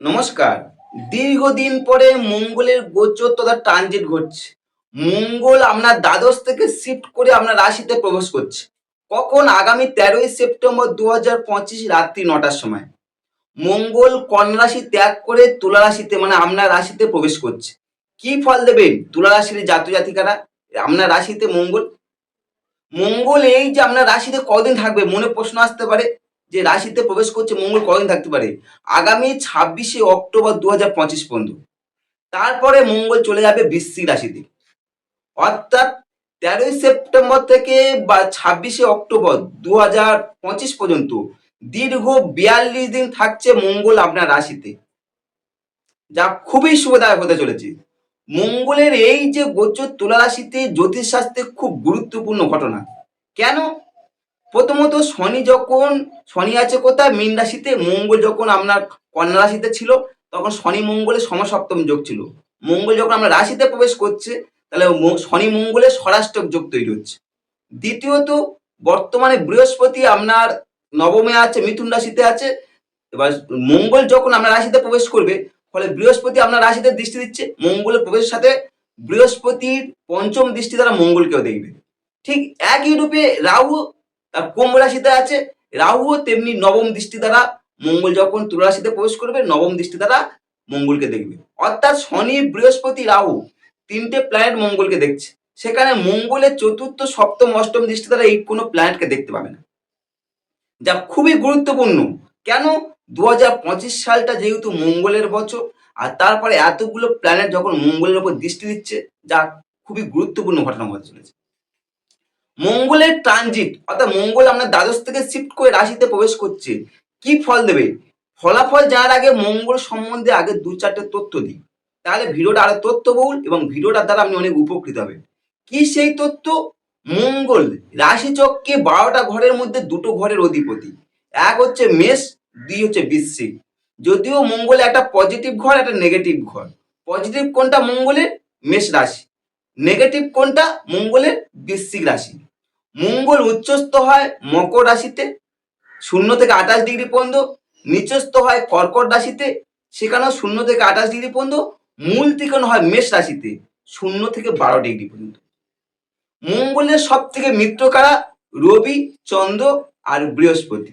নমস্কার। দীর্ঘদিন পরে মঙ্গলের গোচর তথা ট্রানজিট ঘটছে। মঙ্গল আপনার দ্বাদশ থেকে শিফট করে আপনার রাশিতে প্রবেশ করছে। কখন? আগামী তেরোই সেপ্টেম্বর দু হাজার পঁচিশ রাত্রি নটার সময়। মঙ্গল রাশি ত্যাগ করে তুলা রাশিতে মানে আপনার রাশিতে প্রবেশ করছে। কি ফল দেবেন তুলা রাশির জাতক জাতিকারা আপনার রাশিতে মঙ্গল। মঙ্গল এই যে আপনার রাশিতে কদিন থাকবে মনে প্রশ্ন আসতে পারে। যে রাশিতে প্রবেশ করছে মঙ্গল কদিন থাকতে পারে? আগামী ছাব্বিশে অক্টোবর দু হাজার পঁচিশ পর্যন্ত। তারপরে মঙ্গল চলে যাবে বৃশ্চিক রাশিতে। অর্থাৎ তেরোই সেপ্টেম্বর থেকে বা ছাব্বিশে অক্টোবর দু হাজার পঁচিশ পর্যন্ত দীর্ঘ বিয়াল্লিশ দিন থাকছে মঙ্গল আপনার রাশিতে। যা খুবই সুবিধায় হতে চলেছে। মঙ্গলের এই যে গোচর তুলা রাশিতে জ্যোতিষশাস্ত্রে খুব গুরুত্বপূর্ণ ঘটনা। কেন? প্রথমত শনি যখন, শনি আছে কোথায়? মীন রাশিতে। মঙ্গল যখন আপনার কন্যা রাশিতে ছিল, তখন শনি মঙ্গলের সমসপ্তম যোগ ছিল। মঙ্গল যখন আমরা রাশিতে প্রবেশ করছে, তাহলে শনি মঙ্গলের স্বরাষ্ট্রক যোগ তৈরি হচ্ছে। দ্বিতীয়ত, বর্তমানে বৃহস্পতি আপনার নবমে আছে, মিথুন রাশিতে আছে। এবার মঙ্গল যখন আপনার রাশিতে প্রবেশ করবে, ফলে বৃহস্পতি আপনার রাশিতে দৃষ্টি দিচ্ছে। মঙ্গলের প্রবেশের সাথে বৃহস্পতির পঞ্চম দৃষ্টি দ্বারা মঙ্গলকেও দেখবে। ঠিক একই রূপে রাহু তার কুম্ভ রাশিতে আছে? রাহুও তেমনি নবম দৃষ্টি দ্বারা মঙ্গল যখন তুলা রাশিতে প্রবেশ করবে, নবম দৃষ্টি দ্বারা মঙ্গলকে দেখবে। অর্থাৎ শনি, বৃহস্পতি, রাহু তিনটে প্ল্যানেট মঙ্গলকে দেখছে। সেখানে মঙ্গলের চতুর্থ, সপ্তম, অষ্টম দৃষ্টি দ্বারা এই কোনো প্ল্যানেটকে দেখতে পাবে না। যা খুবই গুরুত্বপূর্ণ। কেন? দু হাজার পঁচিশ সালটা যেহেতু মঙ্গলের বছর, আর তারপরে এতগুলো প্ল্যানেট যখন মঙ্গলের উপর দৃষ্টি দিচ্ছে, যা খুবই গুরুত্বপূর্ণ ঘটনা হতে চলেছে। মঙ্গলের ট্রানজিট অর্থাৎ মঙ্গল আপনার দ্বাদশ থেকে শিফট করে রাশিতে প্রবেশ করছে, কি ফল দেবে? ফলাফল জানার আগে মঙ্গল সম্বন্ধে আগে দু চারটে তথ্য দিই তাহলে ভিডিওটা আরও তথ্যবহুল এবং ভিডিওটার দ্বারা আপনি অনেক উপকৃত হবেন। কি সেই তথ্য? মঙ্গল রাশিচক্রে বারোটা ঘরের মধ্যে দুটো ঘরের অধিপতি। এক হচ্ছে মেষ, দুই হচ্ছে বৃশ্চিক। যদিও মঙ্গল একটা পজিটিভ ঘর, একটা নেগেটিভ ঘর। পজিটিভ কোনটা? মঙ্গলের মেষ রাশি। নেগেটিভ কোনটা? মঙ্গলের বৃশ্চিক রাশি। মঙ্গল উচ্চস্থ হয় মকর রাশিতে, শূন্য থেকে আঠাশ ডিগ্রি পর্যন্ত নিচস্থ হয় কর্কট রাশিতে, সেখানেও শূন্য থেকে আঠাশ ডিগ্রি পর্যন্ত, মূল ত্রিকোণ হয় মেষ রাশিতে, শূন্য থেকে বারো ডিগ্রি পর্যন্ত। মঙ্গলের সব থেকে মিত্রকারা রবি, চন্দ্র আর বৃহস্পতি।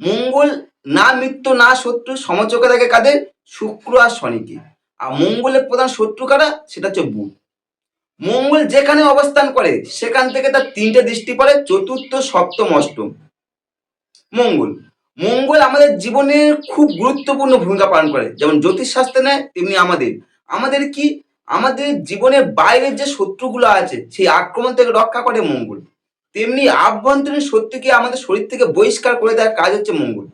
মঙ্গল না মিত্র, না শত্রু, সমচকে থাকে কাদের? শুক্র আর শনিকে। আর মঙ্গলের প্রধান শত্রু কারা? সেটা হচ্ছে বুধ। মঙ্গল যেখানে অবস্থান করে, সেখান থেকে তার তিনটে দৃষ্টি পড়ে, চতুর্থ, সপ্তম, অষ্টম। মঙ্গল। মঙ্গল আমাদের জীবনে খুব গুরুত্বপূর্ণ ভূমিকা পালন করে। যেমন জ্যোতিষশাস্ত্রে নেয়, তেমনি আমাদের। আমাদের কি? আমাদের জীবনের বাইরের যে শত্রুগুলো আছে, সেই আক্রমণ থেকে রক্ষা করে মঙ্গল। তেমনি আভ্যন্তরীণ শত্রুকে আমাদের শরীর থেকে বহিষ্কার করে দেওয়ার কাজ হচ্ছে মঙ্গল।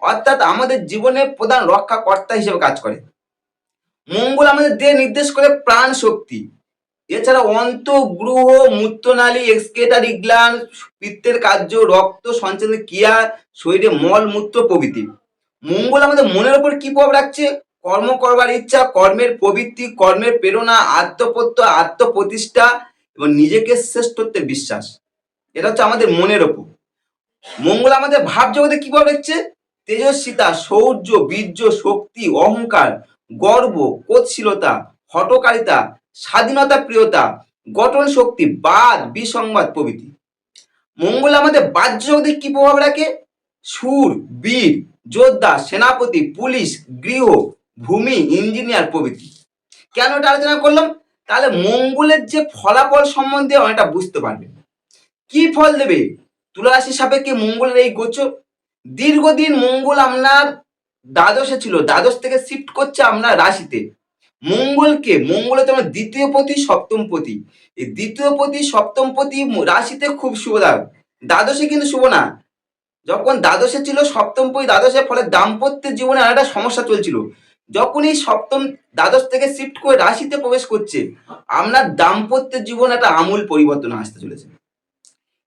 অর্থাৎ আমাদের জীবনের প্রধান রক্ষাকর্তা হিসেবে কাজ করে। মঙ্গল আমাদের দেহ নির্দেশ করে প্রাণ শক্তি এছাড়া অন্ত গ্রহ, মূত্রনালী এক্সকেটারি গ্ল্যান্ড পিত্তের কার্য, রক্ত সঞ্চালনের ক্রিয়া, শরীরে মল, মূত্র প্রভৃতি। মঙ্গল আমাদের মনের ওপর কি প্রভাব রাখছে? কর্ম করবার ইচ্ছা, কর্মের প্রবৃত্তি, কর্মের প্রেরণা আত্মপ্রত্যয় আত্মপ্রতিষ্ঠা এবং নিজেকে শ্রেষ্ঠত্বের বিশ্বাস। এটা হচ্ছে আমাদের মনের ওপর মঙ্গল আমাদের ভাব জগতে কি প্রভাব রাখছে? তেজস্বিতা শৌর্য বীর্য, শক্তি, অহংকার, গর্ব কোৎশীলতা হটকারিতা স্বাধীনতা, প্রিয়তা, গঠন শক্তি, বাদ, বিসংবাদ প্রভৃতি। মঙ্গল আমাদের বাহ্য জগতে কি প্রভাব রাখে? সুর, বীর, যোদ্ধা, সেনাপতি, পুলিশ, গৃহ, ভূমি, ইঞ্জিনিয়ার প্রভৃতি। কেন এটা আলোচনা করলাম? তাহলে মঙ্গলের যে ফলাফল সম্বন্ধে অনেকটা বুঝতে পারবে কি ফল দেবে? তুলা রাশির সাপেক্ষে মঙ্গলের এই গোচর? দীর্ঘদিন মঙ্গল আপনার দ্বাদশে ছিল, দ্বাদশ থেকে শিফট করছে আপনার রাশিতে। মঙ্গলকে মঙ্গল আমার দ্বিতীয় পতি, সপ্তম পতি। এই দ্বিতীয় পতি, সপ্তম পতি রাশিতে খুব শুভদায়ক দ্বাদশে কিন্তু শুভ না। যখন দ্বাদশে ছিল, সপ্তম পতি দ্বাদশে ফলে দাম্পত্যের জীবনে আর একটা সমস্যা চলছিল। যখন এই সপ্তম দ্বাদশ থেকে শিফট করে রাশিতে প্রবেশ করছে আপনার দাম্পত্যের জীবনে একটা আমূল পরিবর্তন আসতে চলেছে।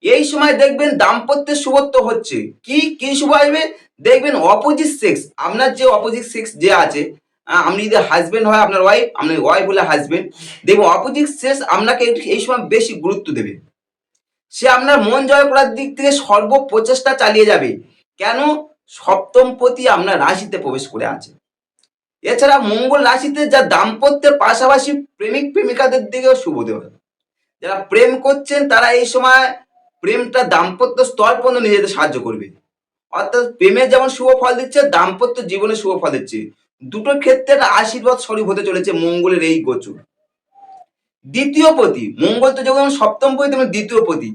এই সময় দেখবেন দাম্পত্যের শুভত্ব হচ্ছে। কি কি শুভ আসবে? দেখবেন অপোজিট সেক্স আপনার যে অপোজিট সেক্স যে আছে আপনি যদি হাজবেন্ড হয়, আপনার ওয়াইফ আপনার ওয়াইফ হলে হাজবেন্ড দেখবেন অপোজিট সেক্স আপনাকে এই- সময় বেশি গুরুত্ব দেবে। সে আপনার মন জয় করার দিক থেকে সর্ব প্রচেষ্টা চালিয়ে যাবে। কেন? সপ্তম পতি আপনার রাশিতে প্রবেশ করে আছে। এছাড়া মঙ্গল রাশিতে যা দাম্পত্যের পাশাপাশি প্রেমিক প্রেমিকাদের দিকেও শুভ দেবে। যারা প্রেম করছেন, তারা এই সময় প্রেমটা দাম্পত্য স্তর পর্যন্ত যেতে সাহায্য করবে। অর্থাৎ প্রেমের যেমন শুভ ফল দিচ্ছে, দাম্পত্য জীবনে শুভ ফল দিচ্ছে। দুটোর ক্ষেত্রে একটা আশীর্বাদ স্বরূপ হতে চলেছে মঙ্গলের এই গোচর। দ্বিতীয় পতি, মঙ্গল তো যখন সপ্তম পতি তেমন দ্বিতীয় পতি।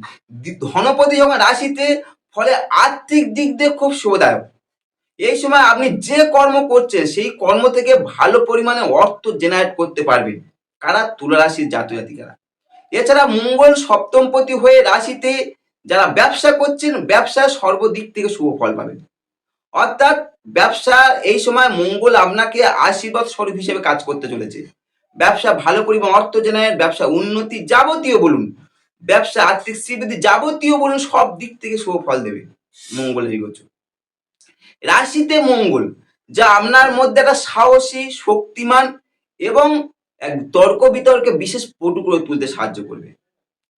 ধনপতি যখন রাশিতে, ফলে আর্থিক দিক দিয়ে খুব শুভদায়ক। এই সময় আপনি যে কর্ম করছেন, সেই কর্ম থেকে ভালো পরিমাণে অর্থ জেনারেট করতে পারবেন, কারা? তুলা রাশির জাতিকারা এছাড়া মঙ্গল সপ্তমপতি হয়ে রাশিতে যারা ব্যবসা করছেন ব্যবসার সর্বদিক থেকে শুভ ফল পাবেন। অর্থাৎ ব্যবসা এই সময় মঙ্গল আপনাকে আশীর্বাদ স্বরূপ হিসেবে কাজ করতে চলেছে। ব্যবসা ভালো পরিমাণ অর্থ জেনারেট, ব্যবসা উন্নতি যাবতীয় বলুন, ব্যবসা আর্থিক স্বীকৃতি যাবতীয় বলুন, সব দিক থেকে শুভ ফল দেবে মঙ্গলের গোচর। রাশিতে মঙ্গল, যা আপনার মধ্যে একটা সাহসী, শক্তিমান এবং এক তর্ক বিতর্কে বিশেষ পটু করে তুলতে সাহায্য করবে।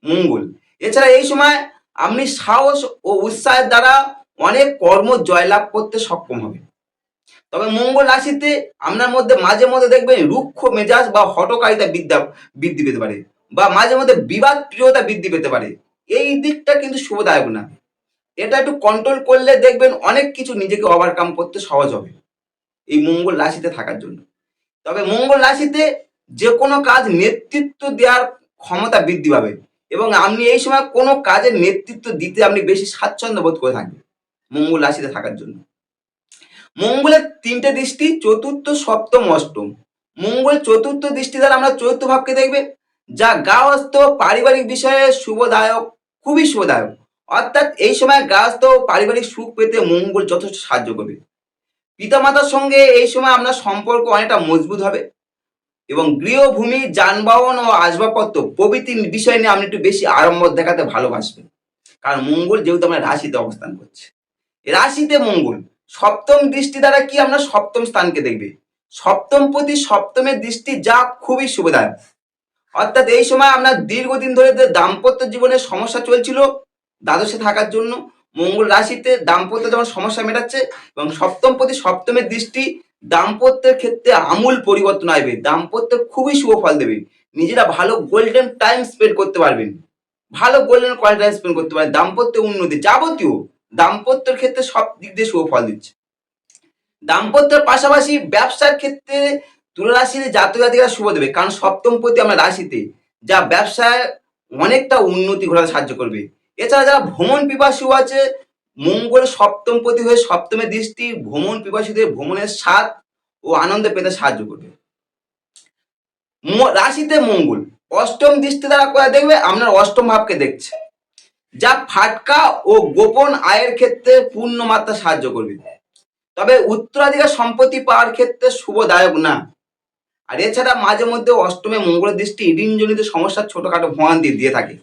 মঙ্গল, এছাড়া এই সময় আপনি সাহস ও উৎসাহের দ্বারা অনেক কর্ম জয়লাভ করতে সক্ষম হবে। তবে মঙ্গল রাশিতে আপনার মধ্যে মাঝে মধ্যে দেখবেন রুক্ষ মেজাজ বা হটকারিতা বিদ্যা বৃদ্ধি পেতে পারে বা মাঝে মধ্যে বিবাদ প্রিয়তা বৃদ্ধি পেতে পারে। এই দিকটা কিন্তু শুভদায়ক না। এটা একটু কন্ট্রোল করলে দেখবেন অনেক কিছু নিজেকে ওভারকাম করতে সহজ হবে এই মঙ্গল রাশিতে থাকার জন্য। তবে মঙ্গল রাশিতে যে কোনো কাজ নেতৃত্ব দেওয়ার ক্ষমতা বৃদ্ধি পাবে এবং আপনি এই সময় কোনো কাজের নেতৃত্ব দিতে আপনি বেশি স্বাচ্ছন্দ্য বোধ করে থাকবেন। মঙ্গল রাশিতে থাকার জন্য। মঙ্গলের তিনটে দৃষ্টি, চতুর্থ, সপ্তম, অষ্টম। মঙ্গল চতুর্থ দৃষ্টি দ্বারা আমরা চতুর্থ ভাবকে দেখবে, যা গাহস্থ পারিবারিক বিষয়ে শুভদায়ক, খুবই শুভদায়ক। অর্থাৎ এই সময় গাহস্থ পারিবারিক সুখ পেতে মঙ্গল যথেষ্ট সাহায্য করবে। পিতামাতার সঙ্গে এই সময় আপনার সম্পর্ক অনেকটা মজবুত হবে এবং গৃহভূমি, যানবাহন ও আসবাবপত্র প্রভৃতি বিষয় নিয়ে আপনি একটু বেশি আড়ম্বর দেখাতে ভালোবাসবেন। কারণ মঙ্গল যেহেতু আমরা রাশিতে অবস্থান করছে। রাশিতে মঙ্গল। সপ্তম দৃষ্টি দ্বারা কি আমরা সপ্তম স্থানকে দেখবে? সপ্তম প্রতি সপ্তমের দৃষ্টি যা খুবই সুবিধায়ক অর্থাৎ এই সময় আপনার দীর্ঘদিন ধরে দাম্পত্য জীবনে সমস্যা চলছিল দ্বাদশে থাকার জন্য, মঙ্গল রাশিতে দাম্পত্য যেমন সমস্যা মেটাচ্ছে এবং সপ্তম প্রতি সপ্তমের দৃষ্টি দাম্পত্যের ক্ষেত্রে আমূল পরিবর্তন আসবে। দাম্পত্যের খুবই শুভ ফল দেবে। নিজেরা ভালো গোল্ডেন টাইম স্পেন্ড করতে পারবেন। ভালো গোল্ডেন কোয়ালিটি টাইম স্পেন্ড করতে পারবেন। দাম্পত্য উন্নতি যাবতীয় দাম্পত্যের ক্ষেত্রে সব দিক দিয়ে শুভ ফল দিচ্ছে। দাম্পত্যের পাশাপাশি ব্যবসার ক্ষেত্রে তুলা রাশির জাতক জাতিকা শুভ দেবে। কারণ সপ্তম প্রতি আমরা রাশিতে, যা ব্যবসায় অনেকটা উন্নতি ঘটাতে সাহায্য করবে। এছাড়া যারা ভ্রমণ পিপাসু আছে, মঙ্গল সপ্তম প্রতি হয়ে সপ্তমের দৃষ্টি, ভ্রমণ পিপাসুদের ভ্রমণের স্বাদ ও আনন্দ পেতে সাহায্য করবে। রাশিতে মঙ্গল। অষ্টম দৃষ্টি দ্বারা দেখবে, আপনার অষ্টম ভাবকে দেখছে। যা ফাটকা ও গোপন আয়ের ক্ষেত্রে পূর্ণ মাত্রা সাহায্য করবে। তবে উত্তরাধিকার সম্পত্তি পাওয়ার ক্ষেত্রে শুভদায়ক না। আর এছাড়া মাঝে মধ্যে অষ্টমে মঙ্গল দৃষ্টি ঋণজনিত সমস্যার ছোটখাটো ভোগান্তি দিয়ে থাকে।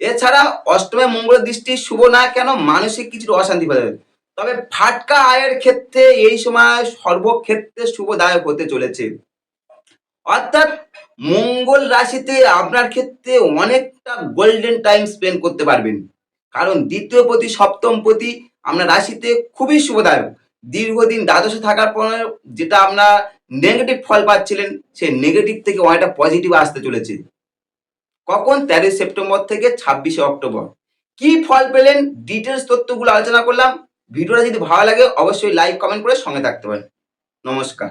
এছাড়া অষ্টমে মঙ্গল দৃষ্টি শুভ না কেন মানসিক কিছু অশান্তি যাবে তবে ফাটকা আয়ের ক্ষেত্রে এই সময় সর্বক্ষেত্রে শুভদায়ক হতে চলেছে। অর্থাৎ মঙ্গল রাশিতে আপনার ক্ষেত্রে অনেকটা গোল্ডেন টাইম স্পেন্ড করতে পারবেন। কারণ দ্বিতীয় প্রতি, সপ্তম প্রতি আপনার রাশিতে খুবই শুভদায়ক। দীর্ঘদিন দ্বাদশে থাকার পর যেটা আপনার নেগেটিভ ফল পাচ্ছিলেন, সেই নেগেটিভ থেকে অনেকটা পজিটিভ আসতে চলেছে। কখন? তেরোই সেপ্টেম্বর থেকে ছাব্বিশে অক্টোবর। কি ফল পেলেন? ডিটেলস তথ্যগুলো আলোচনা করলাম। ভিডিওটা যদি ভালো লাগে, অবশ্যই লাইক কমেন্ট করে সঙ্গে থাকতে পারেন। নমস্কার।